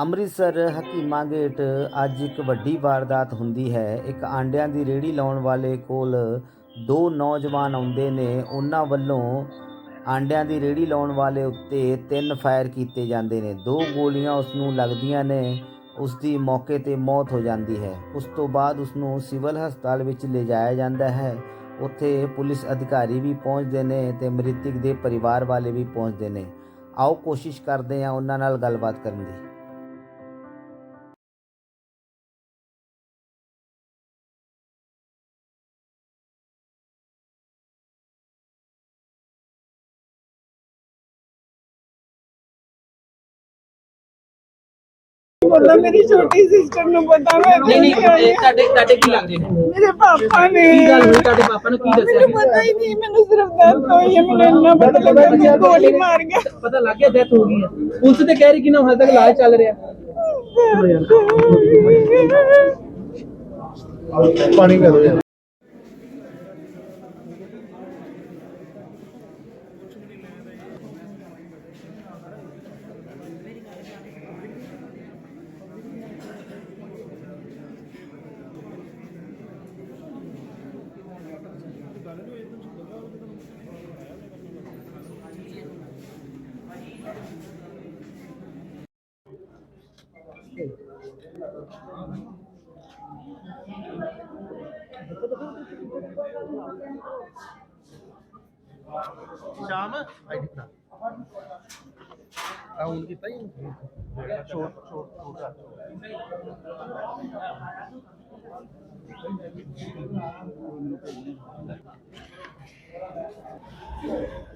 ਅੰਮ੍ਰਿਤਸਰ ਹਕੀਮਾ gate ਅੱਜ ਇੱਕ ਵੱਡੀ ਵਾਰਦਾਤ ਹੁੰਦੀ ਹੈ। ਇੱਕ ਆਂਡਿਆਂ ਦੀ ਰੇਹੜੀ ਲਾਉਣ ਵਾਲੇ ਕੋਲ ਦੋ ਨੌਜਵਾਨ ਆਉਂਦੇ ਨੇ। ਉਹਨਾਂ ਵੱਲੋਂ ਆਂਡਿਆਂ ਦੀ ਰੇਹੜੀ ਲਾਉਣ ਵਾਲੇ ਉੱਤੇ ਤਿੰਨ ਫਾਇਰ ਕੀਤੇ ਜਾਂਦੇ ਨੇ। ਦੋ ਗੋਲੀਆਂ ਉਸ ਨੂੰ ਲੱਗਦੀਆਂ ਨੇ। ਉਸ ਦੀ ਮੌਕੇ ਤੇ ਮੌਤ ਹੋ ਜਾਂਦੀ ਹੈ। ਉਸ ਤੋਂ ਬਾਅਦ ਉਸ ਨੂੰ ਸਿਵਲ ਹਸਪਤਾਲ ਵਿੱਚ ਲਿਜਾਇਆ ਜਾਂਦਾ ਹੈ। ਉੱਥੇ ਪੁਲਿਸ ਅਧਿਕਾਰੀ ਵੀ ਪਹੁੰਚਦੇ ਨੇ ਤੇ ਮ੍ਰਿਤਕ ਦੇ ਪਰਿਵਾਰ ਵਾਲੇ ਵੀ ਪਹੁੰਚਦੇ ਨੇ। ਆਓ ਕੋਸ਼ਿਸ਼ ਕਰਦੇ ਹਾਂ ਉਹਨਾਂ ਨਾਲ ਗੱਲਬਾਤ ਕਰਨ ਦੀ। ਪਤਾ ਮੇਰੀ ਛੋਟੀ ਸਿਸਟਰ ਨੂੰ ਪਤਾ ਮੈਂ ਨਹੀਂ ਨਹੀਂ ਇਹ ਤੁਹਾਡੇ ਤੁਹਾਡੇ ਕੀ ਲੱਗਦੇ ਨੇ? ਮੇਰੇ ਪਾਪਾ ਨੇ। ਕੀ ਗੱਲ ਹੋਈ? ਤੁਹਾਡੇ ਪਾਪਾ ਨੇ ਕੀ ਦੱਸਿਆ ਮੈਨੂੰ ਪਤਾ ਹੀ ਨਹੀਂ ਮੈਨੂੰ ਸਿਰਫ ਦਰਦ ਹੋਈ ਹੈ ਮੈਨੂੰ ਇੰਨਾ ਪਤਾ ਲੱਗਾ ਕਿ ਗੋਲੀ ਮਾਰ ਗਿਆ। ਪਤਾ ਲੱਗ ਗਿਆ ਡੈਥ ਹੋ ਗਈ ਹੈ। ਪੁਲਿਸ ਤੇ ਕਹਿ ਰਹੀ ਕਿ ਨਾ ਹਾਲ ਤੱਕ ਇਲਾਜ ਚੱਲ ਰਿਹਾ। ਪਾਣੀ ਪੈ ਦੋ ਯਾਰ। ਸ਼ਾਮ ਆਈਡੀ ਬਣਾ ਆ ਹੁਣ ਕੀਤਾ ਹੀ ਛੋਟ ਛੋਟ ਛੋਟ ਪੂਰਾ ਪਤਾ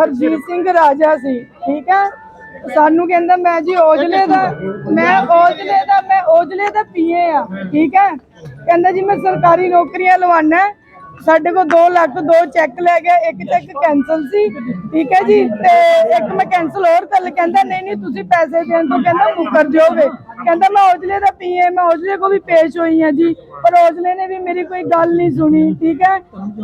ਹਰਜੀਤ ਸਿੰਘ ਰਾਜਾ ਸੀ, ਠੀਕ ਹੈ? ਸਾਨੂੰ ਕਹਿੰਦਾ, ਮੈਂ ਜੀ ਔਜਲੇ ਦਾ, ਮੈਂ ਔਜਲੇ ਦਾ, ਮੈਂ ਔਜਲੇ ਦਾ ਪੀਏ ਆ, ਠੀਕ ਹੈ? ਕਹਿੰਦਾ ਜੀ, ਮੈਂ ਸਰਕਾਰੀ ਨੌਕਰੀਆਂ ਲਵਾਣਾ ਸਾਡੇ ਕੋਲ 2 ਲੱਖ ਦੋ ਚੈੱਕ ਲੈ ਗਿਆ, ਇੱਕ ਚੈੱਕ ਕੈਨਸਲ ਸੀ, ਠੀਕ ਹੈ ਜੀ? ਤੇ ਇੱਕ ਮੈਂ ਕੈਨਸਲ ਹੋਰ ਕਰ ਕਹਿੰਦਾ, ਨਹੀਂ ਨਹੀਂ, ਤੁਸੀਂ ਪੈਸੇ ਦੇਣ ਤੋਂ ਕਹਿੰਦਾ ਮੁਕਰ ਜਾਓਗੇ। ਕਹਿੰਦਾ ਮੈਂ ਔਜਲੇ ਦਾ ਪੀਏ ਮੈਂ ਔਜਲੇ ਕੋ ਵੀ ਪੇਸ਼ ਹੋਈ ਹਾਂ ਜੀ, ਪਰ ਔਜਲੇ ਨੇ ਵੀ ਮੇਰੀ ਕੋਈ ਗੱਲ ਨਹੀਂ ਸੁਣੀ, ਠੀਕ ਹੈ?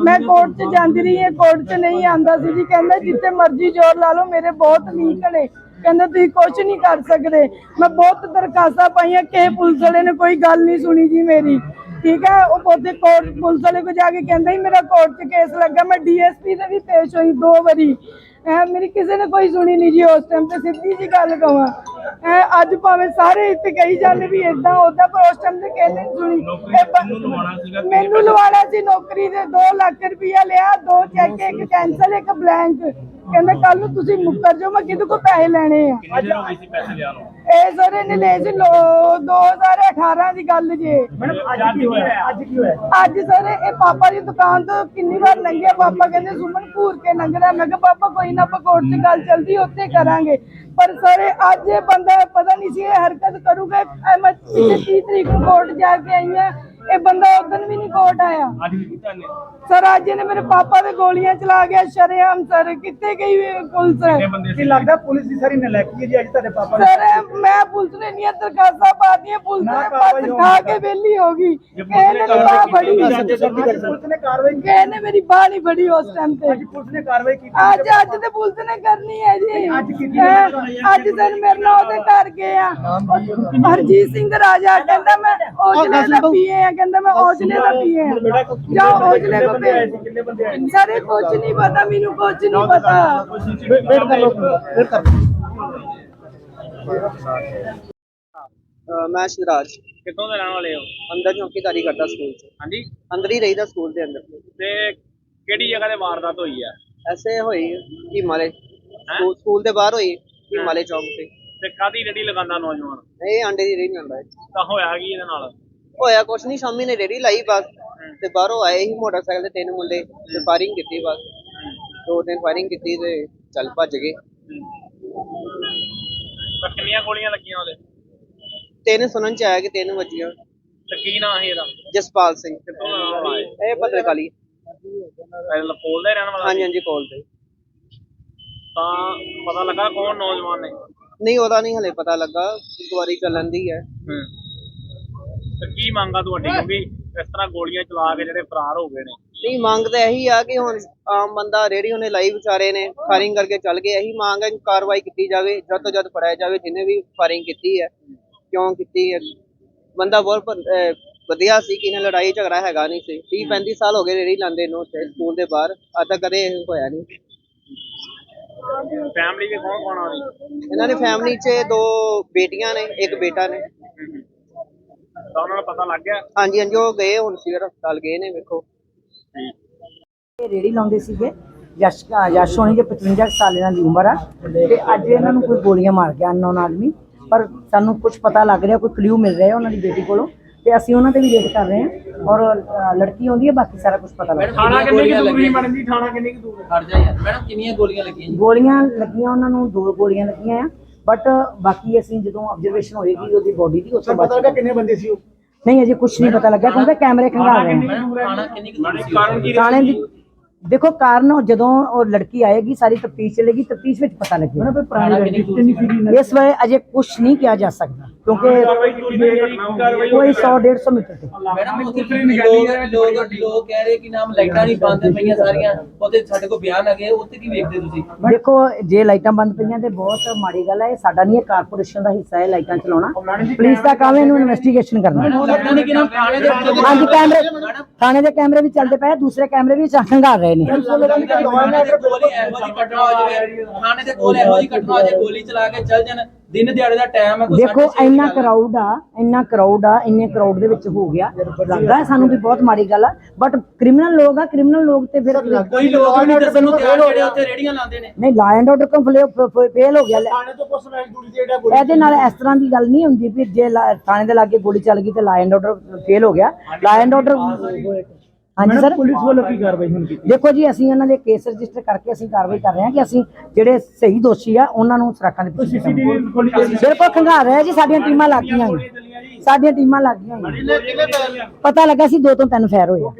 ਮੈਂ ਕੋਰਟ 'ਚ ਜਾਂਦੀ ਰਹੀ ਹਾਂ ਕੋਰਟ 'ਚ ਨਹੀਂ ਆਂਦਾ ਸੀ ਜੀ, ਕਹਿੰਦਾ ਜਿੱਥੇ ਮਰਜ਼ੀ ਜ਼ੋਰ ਲਾ ਲਓ, ਮੇਰੇ ਬਹੁਤ ਲੀਕ ਨੇ। ਕਹਿੰਦਾ ਤੁਸੀਂ ਕੁਝ ਨਹੀਂ ਕਰ ਸਕਦੇ, ਮੈਂ ਬਹੁਤ ਦਰਖਾਸਤਾਂ ਪਾਈਆਂ, ਕਿ ਪੁਲਿਸ ਵਾਲੇ ਨੇ ਕੋਈ ਗੱਲ ਨਹੀਂ ਸੁਣੀ ਜੀ ਮੇਰੀ, ਠੀਕ ਹੈ? ਉਹ ਉਹਦੇ ਕੋਰਟ ਪੁਲਿਸ ਵਾਲੇ ਕੋ ਜਾ ਕੇ ਕਹਿੰਦਾ ਹੀ ਮੇਰਾ ਕੋਰਟ 'ਚ ਕੇਸ ਲੱਗਾ, ਮੈਂ ਡੀਐਸਪੀ ਦੇ ਵੀ ਪੇਸ਼ ਹੋਈ ਦੋ ਵਾਰੀ। ਮੇਰੀ ਕਿਸੇ ਨੇ ਕੋਈ ਸੁਣੀ ਨਹੀਂ ਜੀ, ਉਸ ਟਾਈਮ ਤੇ ਸਿੱਧੀ ਜੀ ਗੱਲ ਕਵਾਂ। ਅੱਜ ਭਾਵੇਂ ਸਾਰੇ ਇੱਥੇ ਕਹੀ ਜਾਂਦੇ ਵੀ ਇਦਾਂ ਉਦਾਂ ਪਰ ਉਸ ਟਾਈਮ ਤੇ ਨੇ ਨੀ ਸੁਣੀ। ਮੈਨੂੰ ਲਵਾਣਾ ਸੀ ਨੌਕਰੀ ਦੇ 2 ਲੱਖ ਰੁਪਇਆ ਲਿਆ ਦੋ ਚੈੱਕ ਇੱਕ ਕੈਂਸਲ ਇੱਕ ਬਲੈਂਕ ਕਹਿੰਦਾ ਕੱਲ ਨੂੰ ਤੁਸੀਂ ਮੁੱਕਰ ਜਾਓ ਮੈਂ ਕਿਹਦੇ ਕੋ ਪੈਸੇ ਲੈਣੇ ਆ? ਇਹ ਸਰ ਇਹਨੇ ਲਏ ਸੀ ਲੋ- 2018 ਦੀ ਗੱਲ ਜੇ। ਅੱਜ ਕੀ ਹੋਇਆ? ਅੱਜ ਕੀ ਹੋਇਆ? ਅੱਜ ਸਰ ਇਹ ਪਾਪਾ ਦੀ ਦੁਕਾਨ ਤੋਂ ਕਿੰਨੀ ਵਾਰ ਲੰਘਿਆ? ਪਾਪਾ ਕਹਿੰਦੇ ਸੁਮਨ ਘੂਰ ਕੇ ਲੰਘਦਾ। ਮੈਂ ਕਿਹਾ ਪਾਪਾ ਕੋਈ ਨਾ ਆਪਾਂ ਕੋਰਟ 'ਚ ਗੱਲ ਚੱਲਦੀ ਉੱਥੇ ਕਰਾਂਗੇ। ਪਰ ਸਰ ਅੱਜ ਇਹ ਬੰਦਾ ਪਤਾ ਨਹੀਂ ਸੀ ਇਹ ਹਰਕਤ ਕਰੂਗਾ। ਮੈਂ ਪਿਛਲੇ 30 ਤਰੀਕ ਨੂੰ ਕੋਰਟ ਜਾ ਕੇ ਆਈ ਹਾਂ। ਇਹ ਬੰਦਾ ਉਦੋਂ ਵੀ ਨਹੀਂ ਕੋਰਟ ਆਇਆ। ਅੱਜ ਵੀ ਕੀਤਾ ਨੇ ਸਰ ਅੱਜ ਇਹਨੇ ਮੇਰੇ ਪਾਪਾ ਦੇ ਗੋਲੀਆਂ ਚਲਾ ਗਿਆ ਸ਼ਰੇਆਮ ਸਰ ਕਿੱਥੇ ਗਈ ਪੁਲਿਸ? ਕੀ ਲੱਗਦਾ ਪੁਲਿਸ ਦੀ ਸਾਰੀ ਨਲਾਇਕੀ ਹੈ ਜੀ ਅੱਜ ਤੁਹਾਡੇ ਪਾਪਾ ਸਰ ਮੈਂ ਪੁਲਿਸ ਨੇ ਇੰਨੀਆਂ ਦਰਖਾਸਤਾਂ ਪਾਤੀਆਂ ਪੁਲਿਸ ਨਾ ਨੇ ਕਾਰਵਾਈ ਬਸ ਖਾ ਕੇ ਵਿਹਲੀ ਹੋ ਗਈ। ਇਹਨੇ ਬਾਹ ਬੜੀ ਪੁਲਿਸ ਨੇ ਕਾਰਵਾਈ ਕੀਤੀ। ਇਹਨੇ ਮੇਰੀ ਬਾਹ ਨਹੀਂ ਬੜੀ ਉਸ ਟਾਈਮ ਤੇ। ਅੱਜ ਪੁਲਿਸ ਨੇ ਕਾਰਵਾਈ ਕੀਤੀ। ਅੱਜ ਅੱਜ ਤੇ ਪੁਲਿਸ ਨੇ ਕਰਨੀ ਹੈ ਜੀ। ਅੱਜ ਕੀਤੀ ਹੈਂ? ਅੱਜ ਸਰ ਮੇਰੇ ਨਾਲ ਉਹਦੇ ਘਰ ਗਏ ਆ। ਉਹ ਹਰਜੀਤ ਸਿੰਘ ਰਾਜਾ ਕਹਿੰਦਾ ਮੈਂ ਔਜਲੇ ਦਾ ਪੀਏ ਆ। ਕਹਿੰਦਾ ਮੈਂ ਔਜਲੇ ਦਾ ਪੀਏ ਆ ਜਾਓ ਔਜਲੇ ਕੋ ਕਿੰਨੇ ਬੰਦੇ ਆਏ ਸਾਰੇ ਕੁਝ ਨਹੀਂ ਪਤਾ ਮੈਨੂੰ ਕੁਝ ਨਹੀਂ ਪਤਾ। ਵੇਟ ਕਰ ਲਓ ਵੇਟ ਕਰ। ਮੈਂ ਸ਼ਿਵਰਾਜ ਕਿੱਥੋਂ ਦੇ ਰਹਿਣ ਵਾਲੇ ਹੋ? ਅੰਦਰ ਚੌਕੀਦਾਰੀ ਕਰਦਾ ਸਕੂਲ 'ਚ। ਹਾਂਜੀ। ਅੰਦਰ ਹੀ ਰਹੀਦਾ ਸਕੂਲ ਦੇ ਅੰਦਰ। ਤੇ ਕਿਹੜੀ ਜਗ੍ਹਾ ਤੇ ਵਾਰਦਾਤ ਹੋਈ ਹੈ ਐਸੇ ਹੋਈ ਹਿਮਾਲੇ। ਸਕੂਲ ਸਕੂਲ ਦੇ ਬਾਹਰ ਹੋਈ ਹਿਮਾਲੇ ਚੌਕ ਤੇ। ਤੇ ਕਾਦੀ ਰੇੜੀ ਲਗਾਉਂਦਾ ਨੌਜਵਾਨ? ਇਹ ਆਂਡੇ ਦੀ ਰੇਹੜੀ ਲੰਦਾ ਤਾਂ ਹੋਇਆ ਕੀ ਇਹਦੇ ਨਾਲ? ਹੋਇਆ ਕੁਛ ਨਹੀਂ ਸ਼ਾਮੀ ਨੇ ਰੇਹੜੀ ਲਾਈ ਬਸ ਤੇ ਬਾਹਰੋਂ ਆਏ ਸੀ ਮੋਟਰਸਾਈਕਲ ਤੇ ਤਿੰਨ ਮੁੰਡੇ ਤੇ ਫਾਇਰਿੰਗ ਕੀਤੀ ਬਸ। ਦੋ ਤਿੰਨ ਫਾਇਰਿੰਗ ਕੀਤੀ ਤੇ ਚੱਲ ਭੱਜ ਗਏ। ਤਾਂ ਕਿੰਨੀਆਂ ਗੋਲੀਆਂ ਲੱਗੀਆਂ ਉਹਦੇ? ਤਿੰਨ ਸੁਣਨ ਚ ਆਇਆ ਕਿ ਤਿੰਨ ਵੱਜੀਆਂ। ਤੇ ਕੀ ਨਾਂ ਸੀ ਇਹਦਾ? ਜਸਪਾਲ ਸਿੰਘ। ਕਿੱਥੋਂ ਦਾ ਰਹਿਣ ਵਾਲਾ ਹੈ ਇਹ ਪੱਤਰਕਾਲੀ ਇਹ ਲਪੋਲ ਦਾ ਹੀ ਰਹਿਣ ਵਾਲਾ ਹਾਂਜੀ ਹਾਂਜੀ ਕੋਲ ਤੇ ਤਾਂ ਪਤਾ ਲੱਗਾ ਕੌਣ ਨੌਜਵਾਨ ਨੇ? ਨਹੀਂ ਉਹਦਾ ਨਹੀਂ ਹਲੇ ਪਤਾ ਲੱਗਾ। ਇਨਕੁਆਰੀ ਚੱਲਣ ਦੀ ਹੈ। ਤੇ ਕੀ ਮੰਗਾ ਤੁਹਾਡੀ ਕਿਉਂਕਿ ਇਸ ਤਰ੍ਹਾਂ ਗੋਲੀਆਂ ਚਲਾ ਕੇ ਜਿਹੜੇ ਫਰਾਰ ਹੋ ਗਏ ਨੇ। ਨਹੀਂ ਮੰਗ ਤਾਂ ਇਹੀ ਆ ਕਿ ਹੁਣ ਆਮ ਬੰਦਾ ਰੇੜੀ ਉਹਨੇ ਲਾਈ ਵਿਚਾਰੇ ਨੇ ਫਾਇਰਿੰਗ ਕਰਕੇ ਚੱਲ ਗਏ ਇਹੀ ਮੰਗ ਹੈ ਕਿ ਕਾਰਵਾਈ ਕੀਤੀ ਜਾਵੇ ਜਦ ਤੋਂ ਜਦ ਫੜਿਆ ਜਾਵੇ ਜਿਹਨੇ ਵੀ ਫਾਇਰਿੰਗ ਕੀਤੀ ਹੈ ਕਿਉਂ ਕੀਤੀ ਹੈ। ਬੰਦਾ ਬਹੁਤ ਵਧੀਆ ਸੀ ਕਿ ਇਹਨਾਂ ਲੜਾਈ ਝਗੜਾ ਹੈਗਾ ਨਹੀਂ ਸੀ। 30 35 ਸਾਲ ਹੋ ਗਏ ਰੇੜੀ ਲਾਉਂਦੇ ਨੂੰ ਸਕੂਲ ਦੇ ਬਾਹਰ ਅੱਜ ਤੱਕ ਕਦੇ ਹੋਇਆ ਨਹੀਂ। ਫੈਮਿਲੀ ਦੇ ਕੌਣ ਕੌਣ ਆ ਰਹੀ ਇਹਨਾਂ ਦੇ ਫੈਮਿਲੀ 'ਚ ਦੋ ਬੇਟੀਆਂ ਨੇ ਇੱਕ ਬੇਟਾ ਨੇ। ਤਾਂ ਉਹਨਾਂ ਨੂੰ ਪਤਾ ਲੱਗ ਗਿਆ। ਹਾਂਜੀ ਹਾਂਜੀ ਉਹ ਗਏ ਹੁਣ ਸਿਵਰ ਹਸਪਤਾਲ ਗਏ ਨੇ ਵੇਖੋ। ਇਹ ਰੇੜੀ ਲਾਉਂਦੇ ਸੀਗੇ। ਯਸ਼ ਯਸ਼ ਹੋਣੀ ਦੇ 55 ਕੁ ਸਾਲ ਇਹਨਾਂ ਦੀ ਉਮਰ ਆ। ਤੇ ਅੱਜ ਇਹਨਾਂ ਨੂੰ ਕੋਈ ਗੋਲੀਆਂ ਮਾਰ ਗਿਆ ਅਨਨੋਨ ਆਦਮੀ। ਪਰ ਸਾਨੂੰ ਕੁਝ ਪਤਾ ਲੱਗ ਰਿਹਾ ਕੋਈ ਕਲੂ ਮਿਲ ਰਿਹਾ ਉਹਨਾਂ ਦੀ ਬੇਟੀ ਕੋਲੋਂ। ਤੇ ਅਸੀਂ ਉਹਨਾਂ ਤੇ ਵੀ ਰੇਡ ਕਰ ਰਹੇ ਹਾਂ। ਔਰ ਲੜਕੀ ਆਉਂਦੀ ਹੈ ਬਾਕੀ ਸਾਰਾ ਕੁਝ ਪਤਾ ਲੱਗ ਰਿਹਾ ਥਾਣਾ ਕਿੰਨੀ ਕਿ ਦੂਰ ਮੈਡਮ ਜੀ ਥਾਣਾ ਕਿੰਨੀ ਕਿ ਦੂਰ ਖੜ ਜਾ ਯਾਰ। ਮੈਡਮ ਕਿੰਨੀਆਂ ਗੋਲੀਆਂ ਲੱਗੀਆਂ? ਜੀ ਗੋਲੀਆਂ ਲੱਗੀਆਂ ਉਹਨਾਂ ਨੂੰ ਦੋ ਗੋਲੀਆਂ ਲੱਗੀਆਂ ਆ। ਬਟ ਬਾਕੀ ਅਸੀਂ ਜਦੋਂ ਆਬਜ਼ਰਵੇਸ਼ਨ ਹੋਏਗੀ ਉਹਦੀ ਬੋਡੀ ਦੀ ਉਸ ਤੋਂ ਪਤਾ ਬਾਅਦ ਲੱਗਾ ਕਿੰਨੇ ਬੰਦੇ ਸੀ ਉਹ? ਨਹੀਂ ਅਜੇ ਕੁਝ ਨਹੀਂ ਪਤਾ ਲੱਗਿਆ ਕਿਉਂਕਿ ਕੈਮਰੇ ਖੰਗਾਲ ਰਹੇ ਨੇ। ਮੈਡਮ ਥਾਣਾ ਕਿੰਨੀ ਕਿ ਦੂਰ ਸੀ ਕਾਰਨ ਕੀ ਥਾਣੇ ਦੀ ਦੇਖੋ ਕਾਰਨ ਜਦੋਂ ਉਹ ਲੜਕੀ ਆਏਗੀ ਸਾਰੀ ਤਫਤੀਸ਼ ਚਲੇਗੀ ਤਫਤੀਸ਼ ਵਿੱਚ ਪਤਾ ਲੱਗੇਗਾ। ਥਾਣਾ ਕਿੰਨੀ ਕਿ ਦੂਰ ਸੀ ਇਸ ਵੇਲੇ ਅਜੇ ਕੁਝ ਨਹੀਂ ਕਿਹਾ ਜਾ ਸਕਦਾ ਕਿਉਂਕਿ ਕੋਈ 100 150 ਮੀਟਰ ਤੇ। ਮੈਡਮ ਉੱਥੇ ਲੋਕ ਲੋਕ ਲੋਕ ਕਹਿ ਰਹੇ ਕਿ ਨਾਮ ਲਾਈਟਾਂ ਨਹੀਂ ਬੰਦ ਪਈਆਂ ਸਾਰੀਆਂ। ਉਹਦੇ ਸਾਡੇ ਕੋਲ ਬਿਆਨ ਆ ਗਏ ਉੱਥੇ ਕੀ ਵੇਖਦੇ ਤੁਸੀਂ? ਦੇਖੋ ਜੇ ਲਾਈਟਾਂ ਬੰਦ ਪਈਆਂ ਤੇ ਬਹੁਤ ਮਾੜੀ ਗੱਲ ਹੈ ਇਹ ਸਾਡਾ ਨਹੀਂ ਹੈ ਕਾਰਪੋਰੇਸ਼ਨ ਦਾ ਹਿੱਸਾ ਹੈ ਲਾਈਟਾਂ ਚਲਾਉਣਾ। ਪੁਲਿਸ ਦਾ ਕੰਮ ਹੈ ਇਹਨੂੰ ਇਨਵੈਸਟੀਗੇਸ਼ਨ ਕਰਨਾ। ਨਹੀਂ ਹਾਂਜੀ ਕੈਮਰੇ ਥਾਣੇ ਦੇ ਕੈਮਰੇ ਵੀ ਚੱਲਦੇ ਪਏ ਦੂਸਰੇ ਕੈਮਰੇ ਵੀ ਖੰਗਾਰ ਰਹੇ ਨੇ। ਗੋਲੀ ਹੈ ਕੋਈ ਦੇਖੋ ਇੰਨਾ। ਕਰਾਊਡ ਆ ਇੰਨਾ ਕਰਾਊਡ ਆ ਇੰਨੇ ਕਰਾਊਡ ਦੇ ਵਿੱਚ ਹੋ ਗਿਆ। ਲੱਗਦਾ ਸਾਨੂੰ ਵੀ ਬਹੁਤ ਮਾੜੀ ਗੱਲ ਆ ਬਟ ਕ੍ਰਿਮੀਨਲ ਲੋਕ ਆ ਕ੍ਰਿਮੀਨਲ ਲੋਕ ਤੇ ਫਿਰ ਕੋਈ ਲੋਕ ਨਹੀਂ ਦੱਸਣ ਨੂੰ ਤਿਆਰ ਜਿਹੜੇ ਉੱਥੇ ਰੇੜੀਆਂ ਲਾਉਂਦੇ ਨੇ। ਨਹੀਂ ਲਾ ਐਂਡ ਆਰਡਰ ਕੰਪਲੀਟ ਫੇਲ ਹੋ ਗਿਆ ਲੈ- ਥਾਣੇ ਤੋਂ ਪੁਲਿਸ ਮੈਚ ਦੂਰੀ ਤੇ ਜਿਹੜਾ ਇਹਦੇ ਨਾਲ ਇਸ ਤਰ੍ਹਾਂ ਦੀ ਗੱਲ ਨਹੀਂ ਹੁੰਦੀ ਵੀ ਜੇ ਥਾਣੇ ਦੇ ਲਾਗੇ ਗੋਲੀ ਚੱਲ ਗਈ ਤੇ ਲਾ ਐਂਡ ਆਰਡਰ ਫੇਲ ਹੋ ਗਿਆ। ਲਾ ਐਂਡ ਆਰਡਰ ਹਾਂਜੀ ਸਰ ਪੁਲਿਸ ਵੱਲੋਂ ਕੀ ਕਾਰਵਾਈ ਹੁਣ ਕੀਤੀ ਦੇਖੋ ਜੀ ਅਸੀਂ ਉਹਨਾਂ ਦੇ ਕੇਸ ਰਜਿਸਟਰ ਕਰਕੇ ਅਸੀਂ ਕਾਰਵਾਈ ਕਰ ਰਹੇ ਹਾਂ ਕਿ ਅਸੀਂ ਜਿਹੜੇ ਸਹੀ ਦੋਸ਼ੀ ਆ ਉਹਨਾਂ ਨੂੰ ਸਰਾਖਾਂ ਦੇ ਪਿੱਛੇ। ਬਿਲਕੁਲ ਖੰਗਾਰ ਰਿਹਾ ਜੀ ਸਾਡੀਆਂ ਟੀਮਾਂ ਲੱਗ ਗਈਆਂ। ਸਾਡੀਆਂ ਟੀਮਾਂ ਲੱਗ ਗਈਆਂ। ਪਤਾ ਲੱਗਾ ਸੀ ਦੋ ਤੋਂ ਤਿੰਨ ਫੈਰ ਹੋਏ ਆ